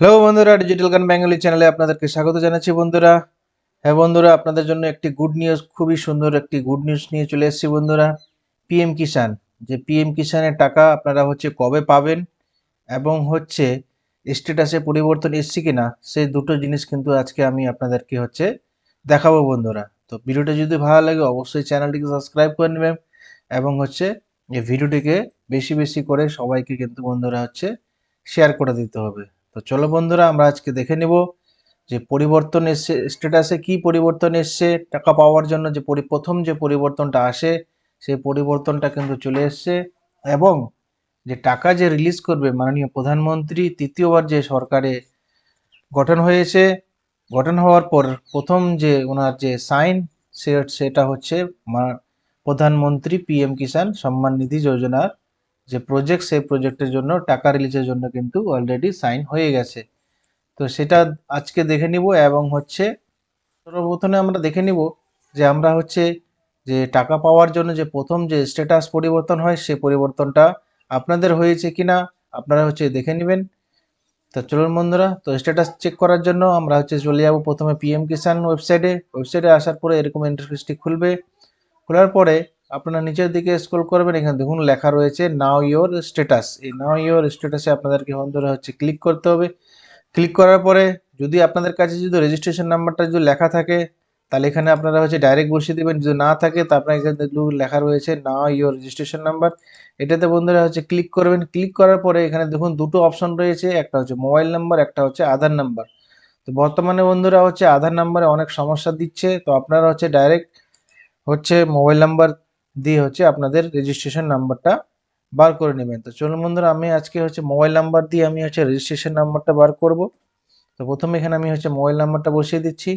Hello বন্ধুরা digital গান Bengali চ্যানেলে আপনাদেরকে স্বাগত জানাচ্ছি বন্ধুরা। হ্যাঁ বন্ধুরা, আপনাদের জন্য একটি গুড নিউজ খুবই সুন্দর একটি গুড নিউজ নিয়ে চলে এসেছি বন্ধুরা। পিএম কিষান যে পিএম কিষানের টাকা আপনারা হচ্ছে কবে পাবেন এবং হচ্ছে স্ট্যাটাসে পরিবর্তন এসছে কিনা, সেই দুটো জিনিস কিন্তু আজকে আমি আপনাদেরকে হচ্ছে দেখাবো বন্ধুরা। তো ভিডিওটা যদি ভালো লাগে, অবশ্যই চ্যানেলটিকে সাবস্ক্রাইব করে নেবেন এবং হচ্ছে এই ভিডিওটিকে বেশি বেশি করে সবাইকে কিন্তু বন্ধুরা হচ্ছে শেয়ার করে দিতে হবে। তো চলো বন্ধুরা, আমরা আজকে দেখে নেব যে পরিবর্তন এসছে স্ট্যাটাসে কি পরিবর্তন এসছে, টাকা পাওয়ার জন্য যে পরি- প্রথম যে পরিবর্তনটা আসে, সেই পরিবর্তনটা কিন্তু চলে এসছে এবং যে টাকা যে রিলিজ করবে মাননীয় প্রধানমন্ত্রী তৃতীয়বার যে সরকারে গঠন হয়েছে, গঠন হওয়ার পর প্রথম যে ওনার যে সাইন সেটা হচ্ছে প্রধানমন্ত্রী পিএম কিষাণ সম্মান নিধি যোজনার যে প্রজেক্ট সেই প্রজেক্টের জন্য টাকা রিলিজের জন্য কিন্তু অলরেডি সাইন হয়ে গেছে। তো সেটা আজকে দেখে নিব এবং হচ্ছে সর্বপ্রথমে আমরা দেখে নিব যে আমরা হচ্ছে যে টাকা পাওয়ার জন্য যে প্রথম যে স্ট্যাটাস পরিবর্তন হয় সেই পরিবর্তনটা আপনাদের হয়েছে কিনা আপনারা হচ্ছে দেখে নেবেন। তো চলুন বন্ধুরা, তো স্ট্যাটাস চেক করার জন্য আমরা হচ্ছে চলে যাব প্রথমে পিএম কিষান ওয়েবসাইটে ওয়েবসাইটে আসার পরে এরকম ইন্টারফেসটি খুলবে। খোলার পরে আপনারা নিচের দিকে স্ক্রল করবেন, এখানে দেখুন লেখা রয়েছে নাও ইওর স্ট্যাটাস এই নাও ইওর স্ট্যাটাসে আপনাদেরকে বন্ধুরা হচ্ছে ক্লিক করতে হবে। ক্লিক করার পরে যদি আপনাদের কাছে যদি রেজিস্ট্রেশন নাম্বারটা যদি লেখা থাকে, তাহলে এখানে আপনারা হচ্ছে ডাইরেক্ট বসিয়ে দেবেন। যদি না থাকে, তা আপনার এখানে লেখা রয়েছে নাও ইওর রেজিস্ট্রেশন নাম্বার এটাতে বন্ধুরা হচ্ছে ক্লিক করবেন। ক্লিক করার পরে এখানে দেখুন দুটো অপশন রয়েছে, একটা হচ্ছে মোবাইল নাম্বার একটা হচ্ছে আধার নাম্বার তো বর্তমানে বন্ধুরা হচ্ছে আধার নাম্বারে অনেক সমস্যা দিচ্ছে, তো আপনারা হচ্ছে ডাইরেক্ট হচ্ছে মোবাইল নাম্বার দিয়ে হচ্ছে আপনাদের রেজিস্ট্রেশন নাম্বারটা বার করে নেবেন। তো চলুন বন্ধুরা, আমি আজকে হচ্ছে মোবাইল নাম্বার দিয়ে আমি হচ্ছে রেজিস্ট্রেশন নাম্বারটা বার করব। তো প্রথমে এখানে আমি হচ্ছে মোবাইল নাম্বারটা বসিয়ে দিচ্ছি।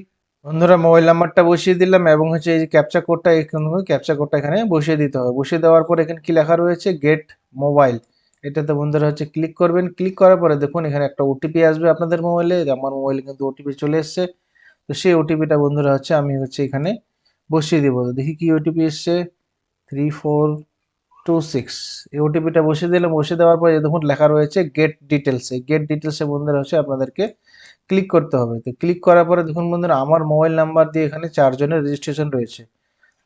বন্ধুরা মোবাইল নাম্বারটা বসিয়ে দিলাম এবং হচ্ছে এই যে ক্যাপচা কোডটা এখানে ক্যাপচা কোডটা এখানে বসিয়ে দিতে হবে। বসিয়ে দেওয়ার পর এখানে কি লেখা রয়েছে? গেট মোবাইল এটাতে বন্ধুরা হচ্ছে ক্লিক করবেন। ক্লিক করার পরে দেখুন, এখানে একটা ওটিপি আসবে আপনাদের মোবাইলে আমার মোবাইলে কিন্তু ওটিপি চলে এসছে। তো সেই ওটিপিটা বন্ধুরা হচ্ছে আমি হচ্ছে এখানে বসিয়ে দিব। তো দেখি কি ওটিপি এসছে। থ্রি ফোর টু সিক্স এই ওটিপিটা বসিয়ে দিলাম। বসিয়ে দেওয়ার পরে দেখুন লেখা রয়েছে গেট ডিটেলস গেট ডিটেলসে বন্ধুরা হচ্ছে আপনাদেরকে ক্লিক করতে হবে। তো ক্লিক করার পরে দেখুন বন্ধুরা, আমার মোবাইল নাম্বার দিয়ে এখানে চারজনের রেজিস্ট্রেশন রয়েছে।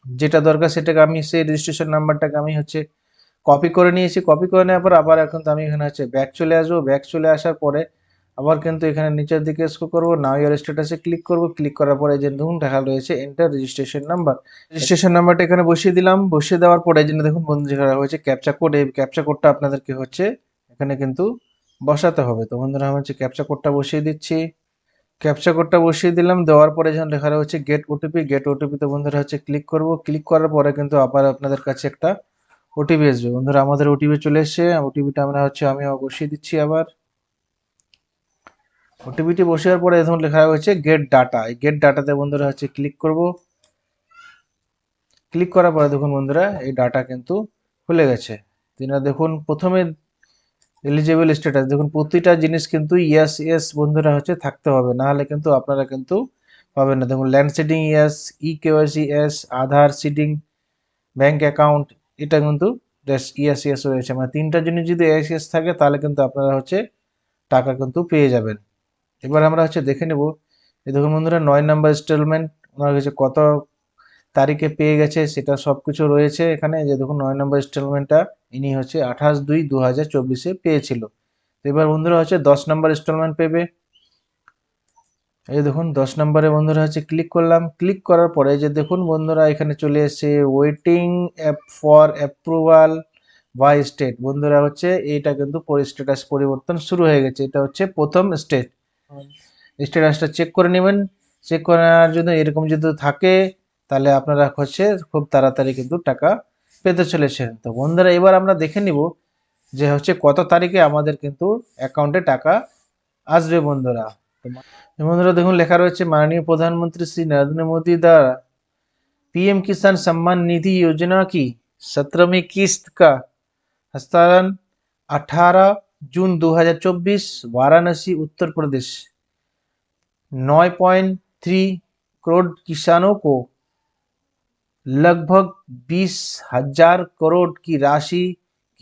যেটা দরকার সেটাকে আমি সেই রেজিস্ট্রেশন নাম্বারটাকে আমি হচ্ছে কপি করে নিয়েছি। কপি করে নেওয়ার পর আবার এখন তো আমি এখানে হচ্ছে ব্যাক চলে আসব। ব্যাক চলে আসার পরে আবার কিন্তু এখানে নিচের দিকে স্কো করব নাও ইয়ার স্ট্যাটাসে ক্লিক করব ক্লিক করার পরে যে দেখুন দেখা রয়েছে এন্টার রেজিস্ট্রেশন নাম্বার রেজিস্ট্রেশন নাম্বারটা এখানে বসিয়ে দিলাম, বসিয়ে দেওয়ার পরে জন্য দেখুন বন্ধু যেখানে হয়েছে ক্যাপচা কোড এই ক্যাপচা কোডটা আপনাদেরকে হচ্ছে, এখানে কিন্তু বসাতে হবে। তো বন্ধুরা আমি হচ্ছে ক্যাপচা কোডটা বসিয়ে দিচ্ছি। ক্যাপচা কোডটা বসিয়ে দিলাম, দেওয়ার পরে যখন লেখা রয়েছে গেট ওটিপি গেট ওটিপিতে বন্ধুরা হচ্ছে ক্লিক করব ক্লিক করার পরে কিন্তু আবার আপনাদের কাছে একটা ওটিপি আসবে। বন্ধুরা আমাদের ওটিপি চলে এসেছে ওটিপিটা আমরা হচ্ছে আমি বসিয়ে দিচ্ছি আবার। ওটিপিটি বসার পরে এখন লেখা হয়েছে গেট ডাটা এই গেট ডাটাতে বন্ধুরা হচ্ছে ক্লিক করব। ক্লিক করার পরে দেখুন বন্ধুরা, এই ডাটা কিন্তু খুলে গেছে। তিনারা দেখুন প্রথমে এলিজিবল স্ট্যাটাস দেখুন প্রতিটা জিনিস কিন্তু ইয়াস ইয়াস বন্ধুরা হচ্ছে থাকতে হবে। না হলে কিন্তু আপনারা কিন্তু পাবেন না। দেখুন land seeding yes e KYC yes Aadhaar seeding bank account এটা কিন্তু ইয়াস ইয়াস রয়েছে। মানে তিনটা জিনিস যদি ইয়াস ইয়াস থাকে, তাহলে কিন্তু আপনারা হচ্ছে টাকা কিন্তু পেয়ে যাবেন। এবার আমরা হচ্ছে দেখে নেব এই দেখুন বন্ধুরা, নয় নাম্বার ইনস্টলমেন্ট ওনার কাছে কত তারিখে পেয়ে গেছে সেটা সব কিছু রয়েছে এখানে। যে দেখুন, নয় নম্বর ইনস্টলমেন্টটা ইনি হচ্ছে আঠাশ দুই দু হাজার চব্বিশে পেয়েছিল। তো এবার বন্ধুরা হচ্ছে দশ নম্বর ইনস্টলমেন্ট পেবে। এই দেখুন, দশ নম্বরে বন্ধুরা হচ্ছে ক্লিক করলাম। ক্লিক করার পরে যে দেখুন বন্ধুরা, এখানে চলে এসেছে waiting app for approval by state বন্ধুরা হচ্ছে এইটা কিন্তু স্টেটাস পরিবর্তন শুরু হয়ে গেছে। এটা হচ্ছে প্রথম স্টেট স্ট্যাটাসটা চেক করে নেবেন চেক করার জন্য এরকম যদি থাকে তাহলে আপনারা হচ্ছে খুব তাড়াতাড়ি কিন্তু টাকা পেতে চলেছেন তো বন্ধুরা এবার আমরা দেখে নিব যে হচ্ছে কত তারিখে আমাদের কিন্তু অ্যাকাউন্টে টাকা আসবে বন্ধুরা তো মা- বন্ধুরা দেখুন লেখা রয়েছে মাননীয় প্রধানমন্ত্রী শ্রী नरेंद्र मोदी द्वारा पीएम किसान सम्मान निधि योजना की सत्रहवीं किस्त का हस्तांतरण 18 जून 2024 वाराणसी उत्तर प्रदेश 9.3 करोड़ किसानों को लगभग बीस हजार करोड़ की राशि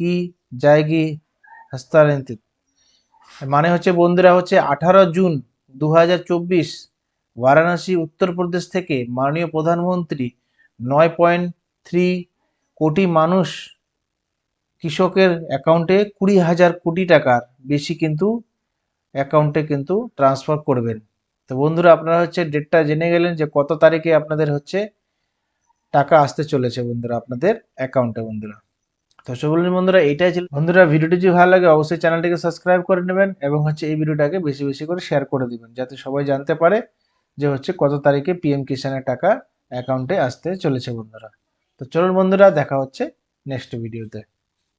की जाएगी हस्तांतरित মানে হচ্ছে বন্ধুরা হচ্ছে আঠারো জুন দু বারাণসী উত্তরপ্রদেশ থেকে মাননীয় প্রধানমন্ত্রী নয় পয়েন্ট থ্রি কোটি মানুষ কৃষকের অ্যাকাউন্টে কুড়ি হাজার কোটি টাকার বেশি কিন্তু অ্যাকাউন্টে কিন্তু ট্রান্সফার করবেন। তো বন্ধুরা, আপনারা হচ্ছে ডেটটা জেনে গেলেন যে কত তারিখে আপনাদের হচ্ছে টাকা আসতে চলেছে বন্ধুরা আপনাদের অ্যাকাউন্টে বন্ধুরা। তো সকল বন্ধুরা, এইটাই ছিল। বন্ধুরা, ভিডিওটি যদি ভালো লাগে অবশ্যই চ্যানেলটিকে সাবস্ক্রাইব করে নেবেন এবং হচ্ছে এই ভিডিওটাকে বেশি বেশি করে শেয়ার করে দিবেন, যাতে সবাই জানতে পারে যে হচ্ছে কত তারিখে পিএম কিষানের টাকা অ্যাকাউন্টে আসতে চলেছে বন্ধুরা। তো চলুন বন্ধুরা, দেখা হচ্ছে নেক্সট ভিডিওতে।